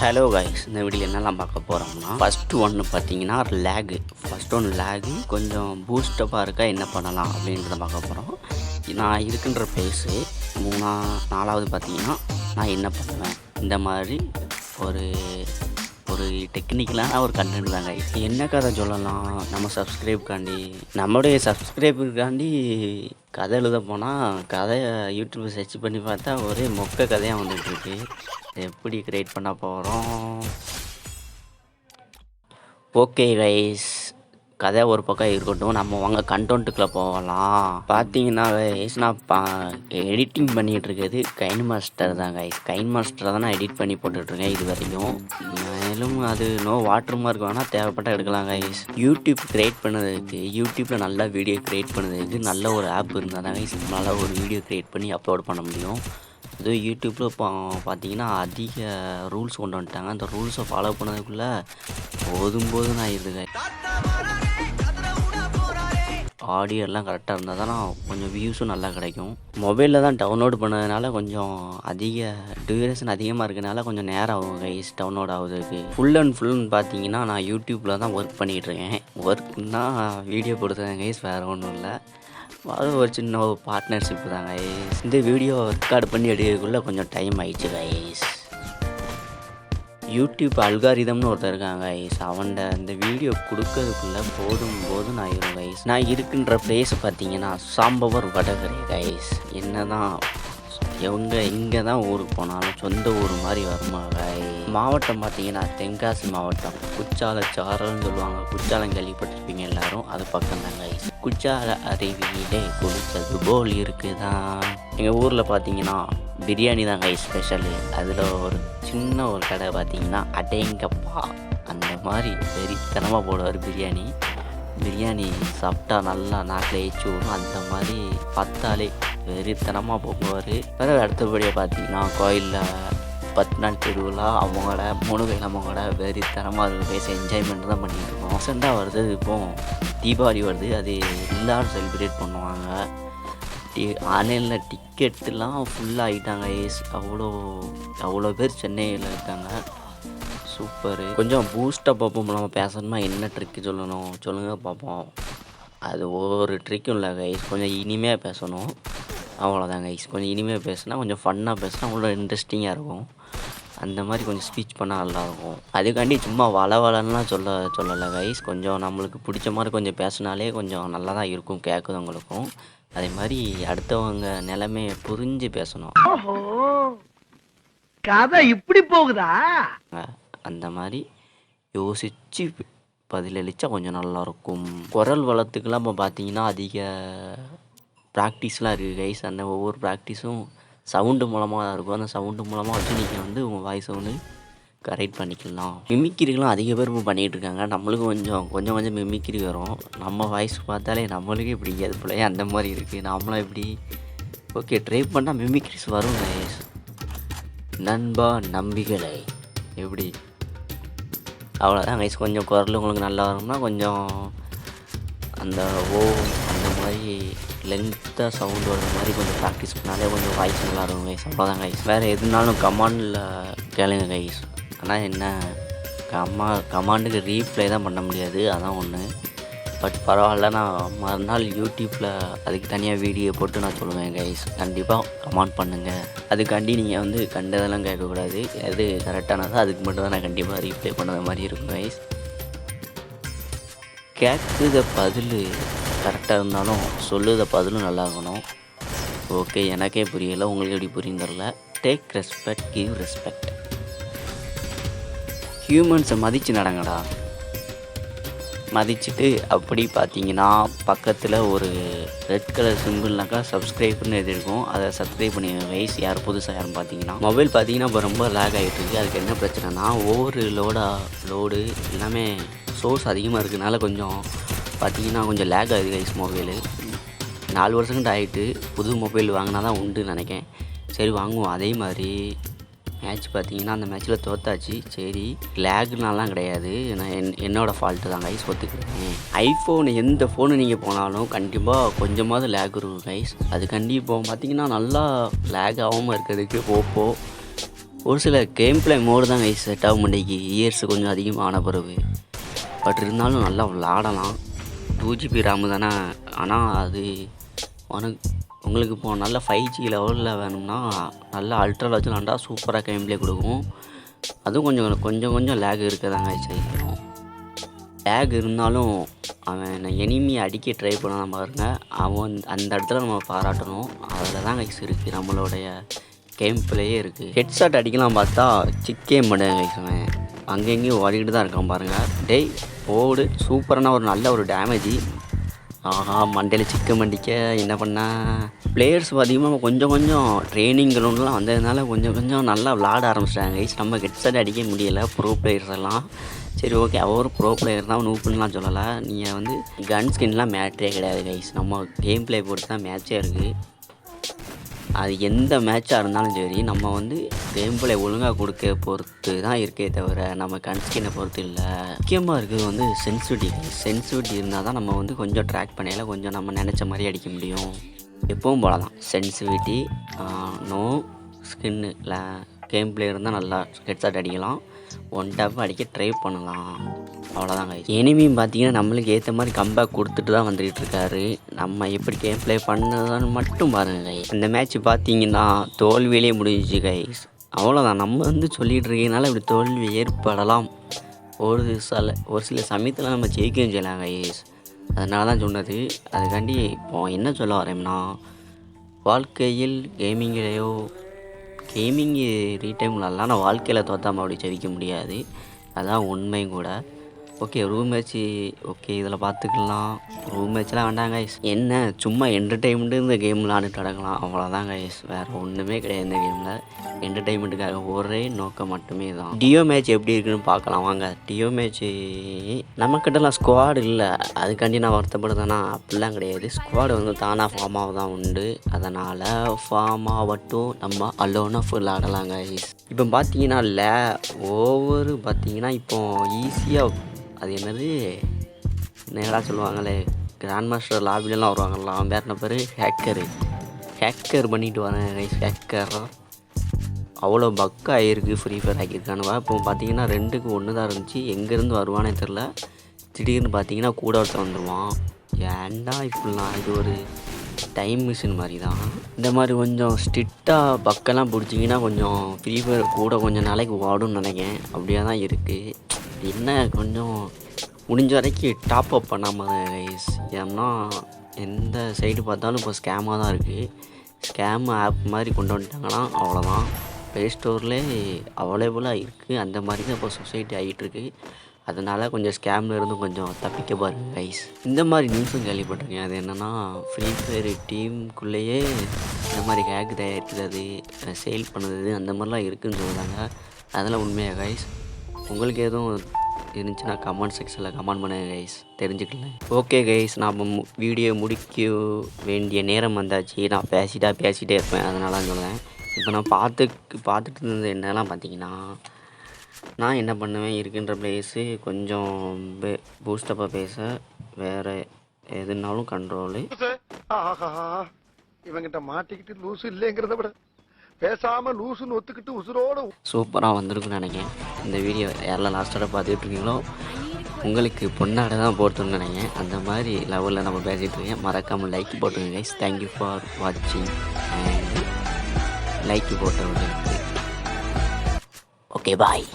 Hello guys இந்த video என்னெல்லாம் பார்க்க போகிறோம்னா ஃபஸ்ட்டு ஒன்று பார்த்தீங்கன்னா லேகு ஃபஸ்ட் ஒன்று லேகு கொஞ்சம் பூஸ்டப்பாக இருக்கா என்ன பண்ணலாம் அப்படின்றத பார்க்க போகிறோம் நான் இருக்கின்ற பிளேஸு மூணா நாலாவது பார்த்தீங்கன்னா நான் என்ன பண்ணுவேன்? இந்த மாதிரி ஒரு ஒரு டெக்னிக்கலான ஒரு கண்டென்ட் தாங்க என்ன கதை சொல்லலாம்? நம்ம சப்ஸ்கிரைப்காண்டி நம்மளுடைய சப்ஸ்கிரைபருக்காண்டி கதை எழுத போனால் கதையை யூடியூப் சர்ச் பண்ணி பார்த்தா ஒரே மொக்க கதையாக வந்துட்டுருக்கு. எப்படி க்ரியேட் பண்ண போகிறோம் ஓகே கைஸ் கதை ஒரு பக்கம் இருக்கட்டும். நம்ம வாங்க கண்டோன்ட்டுக்குள்ளே போகலாம். பார்த்தீங்கன்னா கைஸ் நான் பா எடிட்டிங் பண்ணிகிட்டு இருக்கிறது கைன் மாஸ்டர் தான் கைஸ் கைன் மாஸ்டர் தான் நான் எடிட் பண்ணி போட்டுட்ருக்கேன் இது வரையும். மேலும் அது நோ வாட்டர் மார்க் வேணால் தேவைப்பட்டால் எடுக்கலாம் கைஸ் யூடியூப் கிரியேட் பண்ணதுக்கு யூடியூப்பில் நல்லா வீடியோ கிரியேட் பண்ணதுக்கு நல்ல ஒரு ஆப் இருந்தால் தான் கைஸ் நல்லா ஒரு வீடியோ கிரியேட் பண்ணி அப்லோட் பண்ண முடியும். அதுவும் யூடியூப்பில் இப்போ பார்த்தீங்கன்னா அதிக ரூல்ஸ் கொண்டு வந்துட்டாங்க. அந்த ரூல்ஸை ஃபாலோ பண்ணதுக்குள்ளே போதும் போதும் ஆயிடுதுங்க ஆடியோ எல்லாம் கரெக்டாக இருந்தால் தான் கொஞ்சம் வியூஸும் நல்லா கிடைக்கும். மொபைலில் தான் டவுன்லோட் பண்ணதுனால கொஞ்சம் அதிக டியூரேஷன் அதிகமாக இருக்கனால கொஞ்சம் நேரம் ஆகும் கைஸ் டவுன்லோட் ஆகுதுக்கு ஃபுல் அண்ட் ஃபுல்னு பார்த்தீங்கன்னா நான் யூடியூப்பில் தான் ஒர்க் பண்ணிகிட்ருக்கேன் ஒர்க்னா வீடியோ கொடுத்தேன் கைஸ் வேறு ஒன்றும் இல்லை. அது ஒரு சின்ன ஒரு பார்ட்னர்ஷிப் தான் கைஸ் இந்த வீடியோ ரெக்கார்டு பண்ணி எடுக்கிறதுக்குள்ளே கொஞ்சம் டைம் ஆயிடுச்சு கைஸ் யூடியூப் அல்காரிதம்னு ஒருத்தர் இருக்காங்க கைஸ் அவன்கிட்ட இந்த வீடியோ கொடுக்கறதுக்குள்ளே போதும் போதும் நான் இரும் கைஸ் நான் இருக்கின்ற பிளேஸ் பார்த்தீங்கன்னா சாம்பவர் வடகரை கைஸ் என்ன தான் எவங்க எங்கே தான் ஊருக்கு போனாலும் சொந்த ஊர் மாதிரி வருமா கைஸ் மாவட்டம் பார்த்தீங்கன்னா தென்காசி மாவட்டம். குச்சால சாரல்னு சொல்லுவாங்க. குச்சாலம் கேள்விப்பட்டிருப்பீங்க எல்லாரும். அது பக்கம் தான் கைஸ் குச்சால அருவியிலே குளிச்சது போல் இருக்குதான். எங்கள் ஊரில் பார்த்தீங்கன்னா பிரியாணி தான் கை ஸ்பெஷலு அதில் ஒரு சின்ன ஒரு கடை பார்த்தீங்கன்னா அடேங்கப்பா அந்த மாதிரி வெறித்தனமாக போடுவார் பிரியாணி. பிரியாணி சாப்பிட்டா நல்லா நாக்கில் ஏச்சி விடும் அந்த மாதிரி பார்த்தாலே வெறித்தனமாக போகுவார். பிறகு அடுத்தபடியாக பார்த்தீங்கன்னா கோயிலில் பத்து நாள் திருவிழா அவங்களோட மூணு கிழமங்களோட வெறித்தனமாக அது பேச என்ஜாய்மெண்ட் தான் பண்ணிட்டு இருக்கோம். ரீசெண்டாக வருது இப்போ தீபாவளி வருது. அது எல்லாரும் செலிப்ரேட் பண்ணுவாங்க. டி ஆன்லைனில் டிக்கெட்டுலாம் ஃபுல்லாக ஆகிட்டாங்க ஏஸ் அவ்வளோ அவ்வளோ பேர் சென்னையில் இருக்காங்க. சூப்பரு. கொஞ்சம் பூஸ்ட்டாக பார்ப்போம். நம்ம பேசணுமா? என்ன ட்ரிக்கு சொல்லணும்? சொல்லுங்கள் பார்ப்போம். அது ஒரு ட்ரிக்கும் இல்லை கைஸ் கொஞ்சம் இனிமையாக பேசணும். அவ்வளோதான் கைஸ் கொஞ்சம் இனிமையாக பேசினா கொஞ்சம் ஃபன்னாக பேசினா அவ்வளோ இன்ட்ரெஸ்டிங்காக இருக்கும். அந்த மாதிரி கொஞ்சம் ஸ்பீச் பண்ணால் நல்லாயிருக்கும். அதுக்காண்டி சும்மா வள வளன்னுலாம் சொல்ல சொல்லலை கைஸ் கொஞ்சம் நம்மளுக்கு பிடிச்ச மாதிரி கொஞ்சம் பேசினாலே கொஞ்சம் நல்லா தான் இருக்கும் கேட்குறவங்களுக்கும் அதே மாதிரி அடுத்தவங்க நிலைமையை புரிஞ்சு பேசணும். கதை இப்படி போகுதா? அந்த மாதிரி யோசித்து பதிலளித்தா கொஞ்சம் நல்லாயிருக்கும் குரல் வளத்துக்கெல்லாம் இப்போ பார்த்தீங்கன்னா அதிக ப்ராக்டிஸ்லாம் இருக்குது கைஸ் அந்த ஒவ்வொரு ப்ராக்டிஸும் சவுண்டு மூலமாக தான் இருக்கும். அந்த சவுண்டு மூலமாக வச்சு நீங்கள் வந்து உங்கள் வாய்ஸை வந்து கரெக்ட் பண்ணிக்கலாம். மிமிக்கிரிகளும் அதிக பேர் இப்போ பண்ணிகிட்டு இருக்காங்க நம்மளுக்கும் கொஞ்சம் கொஞ்சம் கொஞ்சம் மிமிக்கிரி வரும். நம்ம வாய்ஸ் பார்த்தாலே நம்மளுக்கே அது போலயே அந்த மாதிரி இருக்குது நம்மளும் எப்படி ஓகே ட்ரை பண்ணால் மிமிக்ரிஸ் வரும் கைஸ் நண்பா நம்பிகளை. எப்படி? அவ்வளோதான் கைஸ் கொஞ்சம் குரல் உங்களுக்கு நல்லா வரும்னா கொஞ்சம் அந்த ஓ அந்த மாதிரி லென்த்தாக சவுண்ட் வர மாதிரி கொஞ்சம் ப்ராக்டிஸ் பண்ணாலே கொஞ்சம் வாய்ஸ் நல்லா இருக்கும் கைஸ் அவ்வளோதான் கைஸ் வேறு எதுனாலும் கமாண்டில் கேளுங்க கைஸ் ஆனால் என்ன கமா கமாண்டுக்கு ரீப்ளை தான் பண்ண முடியாது அதான் ஒன்று பட் பரவாயில்ல நான் மறுநாள் யூடியூப்பில் அதுக்கு தனியாக வீடியோ போட்டு நான் சொல்லுவேன் கைஸ் கண்டிப்பாக கமெண்ட் பண்ணுங்கள் அதுக்காண்டி நீங்கள் வந்து கண்டதெல்லாம் கேட்கக்கூடாது. எது கரெக்டானதோ அதுக்கு மட்டும் தான் நான் கண்டிப்பாக ரீப்ளை பண்ணுற மாதிரி இருக்கும் கைஸ் கேட்குத பதில் கரெக்டாக இருந்தாலும் சொல்லுத பதிலும் நல்லா இருக்கணும் ஓகே எனக்கே புரியலை உங்களுக்கு எப்படி புரியும் தெரில. டேக் ரெஸ்பெக்ட் கிவ் ரெஸ்பெக்ட் ஹியூமன்ஸை மதித்து நடங்கடா. மதிச்சுட்டு அப்படி பார்த்தீங்கன்னா பக்கத்தில் ஒரு ரெட் கலர் சிம்பிள்னாக்கா சப்ஸ்கிரைப்னு எது அதை சப்ஸ்கிரைப் பண்ணி வயசு யார் புதுசாக யாருன்னு பார்த்தீங்கன்னா மொபைல் பார்த்தீங்கன்னா இப்போ ரொம்ப லேக் ஆகிட்டு இருக்கு. அதுக்கு என்ன பிரச்சனைனா ஒவ்வொரு லோடாக லோடு எல்லாமே சோர்ஸ் அதிகமாக இருக்கனால கொஞ்சம் பார்த்தீங்கன்னா கொஞ்சம் லேக் ஆகுது கைஸ் மொபைலு நாலு வருஷங்கிட்ட ஆகிட்டு புது மொபைல் வாங்கினா தான் உண்டு நினைக்கேன் சரி வாங்குவோம். அதே மாதிரி மேட்ச் பார்த்தீங்கன்னா அந்த மேட்ச்சில் தோத்தாச்சு. சரி லேக்னாலாம் கிடையாது. நான் என் என்னோடய ஃபால்ட்டு தான் கைஸ் ஒத்துக்கிறேன். ஐஃபோன் எந்த ஃபோனு நீங்கள் போனாலும் கண்டிப்பாக கொஞ்சமாவது லேக் இருக்கும் கைஸ் அது கண்டிப்பாக பார்த்தீங்கன்னா நல்லா லேக் ஆகாமல் இருக்கிறதுக்கு ஓப்போ ஒரு சில கேம் பிளே மோடு தான் கைஸ் செட் ஆகும். மாட்டேங்கி இயர்ஸ் கொஞ்சம் அதிகமான பிறகு. பட் இருந்தாலும் நல்லா விளாடலாம். டூ ஜிபி ரேமு தானே. ஆனால் அது உனக்கு உங்களுக்கு இப்போ நல்ல ஃபைவ் ஜி லெவலில் வேணும்னா நல்லா அல்ட்ராவில் வச்சு நல்லா சூப்பராக கேம் பிளே கொடுக்கும். அதுவும் கொஞ்சம் கொஞ்சம் கொஞ்சம் லேக் இருக்க தாங்க செய்யும் லேக் இருந்தாலும் அவன் எனிமி அடிக்க ட்ரை பண்ணான் பாருங்க. அவன் அந்த இடத்துல நம்ம பாராட்டணும். அதில் தான் கைஸ் இருக்குது நம்மளுடைய கேம் பிளேயே இருக்குது ஹெட்ஷாட் அடிக்கலாம் பார்த்தா சிக்கே மாட்டேன் கைஸ் அவன் அங்கங்கேயும் ஓடிக்கிட்டு தான் இருக்கான் பாருங்கள் டேய் ஓடு சூப்பரான ஒரு நல்ல ஒரு டேமேஜ் ஆஹா மண்டையில் சிக்க மண்டிக்க என்ன பண்ணா? பிளேயர்ஸ் அதிகமாக கொஞ்சம் கொஞ்சம் ட்ரைனிங் கிரவுண்ட்லாம் வந்ததுனால கொஞ்சம் கொஞ்சம் நல்லா விளாட ஆரம்பிச்சிட்டாங்க. கைஸ் நம்ம ஹெட்செட் அடிக்க முடியலை ப்ரோ பிளேயர்ஸ் எல்லாம். சரி ஓகே அவர் ப்ரோ பிளேயர் தான் நூப்புலாம் சொல்லலை. நீங்கள் வந்து கன் ஸ்கின்லாம் மேட்ரே கிடையாது கைஸ் நம்ம கேம் பிளே பொறுத்து தான் மேட்சே இருக்குது அது எந்த மேட்சாக இருந்தாலும் சரி நம்ம வந்து கேம் பிளே ஒழுங்காக கொடுக்க பொறுத்து தான் இருக்கே தவிர நம்ம கன்ஸ்கினை பொறுத்து இல்லை. முக்கியமாக இருக்கிறது வந்து சென்சிட்டிவ் சென்சிட்டிவிட்டி இருந்தால் தான் நம்ம வந்து கொஞ்சம் ட்ராக் பண்ணையில் கொஞ்சம் நம்ம நினச்ச மாதிரி அடிக்க முடியும். எப்பவும் போல தான் சென்சிட்டிவிட்டி நோ ஸ்கின்னு இல்லை கேம் பிளே இருந்தால் நல்லா ஹெட்ஷாட் அடிக்கலாம். ஒன் டேப் அடிக்க ட்ரை பண்ணலாம். அவ்வளோதாங்க எனிமியும் பார்த்தீங்கன்னா நம்மளுக்கு ஏற்ற மாதிரி கம்பேக் கொடுத்துட்டு தான் வந்துக்கிட்டு இருக்காரு. நம்ம எப்படி கேம் ப்ளே பண்ணதான்னு மட்டும் பாருங்கள் கை இந்த மேட்ச் பார்த்தீங்கன்னா தோல்வியிலே முடிஞ்சிச்சு கைஸ் அவ்வளோதான் நம்ம வந்து சொல்லிகிட்டு இருக்கனால இப்படி தோல்வி ஏற்படலாம். ஒரு சில ஒரு சில சமயத்தில் நம்ம ஜெயிக்கவும் செய்யலாம் கைஸ் அதனால தான் சொன்னது. அதுக்காண்டி இப்போ என்ன சொல்ல வரேன்னா வாழ்க்கையில் கேமிங்கிலேயோ கேமிங் ரீடைம்லலாம் நான் வாழ்க்கையில் தோத்தாமல் அப்படி ஜெயிக்க முடியாது. அதான் உண்மையும் கூட. ஓகே ரூம் மேட்ச்சு ஓகே இதில் பார்த்துக்கலாம். ரூம் மேட்ச்லாம் வேண்டாம் கைஸ் என்ன சும்மா என்டர்டெயின்மெண்ட்டு இந்த கேம் விளாண்டுட்டு நடக்கலாம். அவ்வளோதான் கைஸ் வேறு ஒன்றுமே கிடையாது இந்த கேமில் என்டர்டெயின்மெண்ட்டுக்காக ஒரே நோக்கம் மட்டுமே தான். டியோ மேட்ச் எப்படி இருக்குன்னு பார்க்கலாம். வாங்க டியோ மேட்ச்சு நம்மக்கிட்டலாம் ஸ்குவாடு இல்லை. அதுக்காண்டி நான் வருத்தப்படுதேன்னா அப்படிலாம் கிடையாது. ஸ்குவாடு வந்து தானாக ஃபார்ம் ஆக தான் உண்டு. அதனால் ஃபார்ம் ஆகட்டும் நம்ம அலோனாக ஃபுல் ஆடலாம் கைஸ் இப்போ பார்த்தீங்கன்னா லே ஒவ்வொரு பார்த்தீங்கன்னா இப்போ ஈஸியாக அது என்னது? நேராக சொல்லுவாங்களே கிராண்ட் மாஸ்டர் லாபிலலாம் வருவாங்கல்ல அவன் பேர் என்ன பேர்? ஹேக்கரு ஹேக்கர் பண்ணிட்டு வரேன் கைஸ் ஹேக்கர் அவ்வளோ பக் ஆகிருக்கு ஃப்ரீ ஃபயர் ஆக்கியிருக்கானுவா இப்போ பார்த்தீங்கன்னா ரெண்டுக்கு ஒன்று தான் இருந்துச்சு. எங்கேருந்து வருவானே தெரில திடீர்னு பார்த்தீங்கன்னா கூட ஒருத்தர் வந்துடுவான் ஏன்டா இப்படிலாம்? இது ஒரு டைம் மிஷின் மாதிரி தான் இந்த மாதிரி கொஞ்சம் ஸ்ட்ரிக்டாக பக்கெல்லாம் பிடிச்சிங்கன்னா கொஞ்சம் ஃப்ரீ ஃபயர் கூட கொஞ்சம் நாளைக்கு ஓடும்னு நினைக்கிறேன். அப்படியே தான் இருக்குது என்ன கொஞ்சம் முடிஞ்ச வரைக்கும் டாப் அப் பண்ணாமல் கைஸ் ஏன்னா எந்த சைடு பார்த்தாலும் இப்போ ஸ்கேமாக தான் இருக்குது ஸ்கேம் ஆப் மாதிரி கொண்டு வந்துட்டாங்கன்னா அவ்வளோதான் ப்ளே ஸ்டோர்லேயே அவைலபிளாக இருக்குது அந்த மாதிரி தான் இப்போ சொசைட்டி ஆகிட்டுருக்கு அதனால் கொஞ்சம் ஸ்கேமில் இருந்து கொஞ்சம் தப்பிக்க பாருங்க கைஸ் இந்த மாதிரி நியூஸும் கேள்விப்பட்டிருக்கேன். அது என்னென்னா ஃப்ரீ ஃபயர் டீமுக்குள்ளேயே இந்த மாதிரி ஹேக் தயாரிக்கிறது சேல் பண்ணுறது அந்த மாதிரிலாம் இருக்குதுன்னு சொல்கிறாங்க அதெல்லாம் உண்மையாக கைஸ் உங்களுக்கு எதுவும் இருந்துச்சுன்னா கமெண்ட் செக்ஷனில் கமெண்ட் பண்ணுங்க கைஸ் தெரிஞ்சுக்கலாம் ஓகே கைஸ் நாம் வீடியோ முடிக்க வேண்டிய நேரம் வந்தாச்சு. நான் பேசிட்டா பேசிட்டே இருப்பேன். அதனால தான் சொல்லுவேன் இப்போ நான் பார்த்து பார்த்துட்டு இருந்தது என்னெல்லாம் பார்த்தீங்கன்னா நான் என்ன பண்ணுவேன்? இருக்கின்ற பிளேஸு கொஞ்சம் பூஸ்டப்பாக பேச வேறு எதுனாலும் கண்ட்ரோலு இவங்கிட்ட மாட்டிக்கிட்டு லூசு இல்லைங்கிறத விட பேசாம லூசுன்னு ஒத்துக்கிட்டு உசுரோட சூப்பராக வந்திருக்குன்னு நினைக்கிறேன். இந்த வீடியோ யாரெல்லாம் லாஸ்ட்டோட பார்த்துட்ருக்கீங்களோ உங்களுக்கு பொண்ணாட தான் போட்டுன்னு நினைங்க அந்த மாதிரி லெவலில் நம்ம பேசிகிட்டு இருக்கேன். மறக்காமல் லைக் போட்டுருங்க கைஸ் தேங்க்யூ ஃபார் வாட்சிங் அண்ட் லைக் போட்டவங்களுக்கு. Okay bye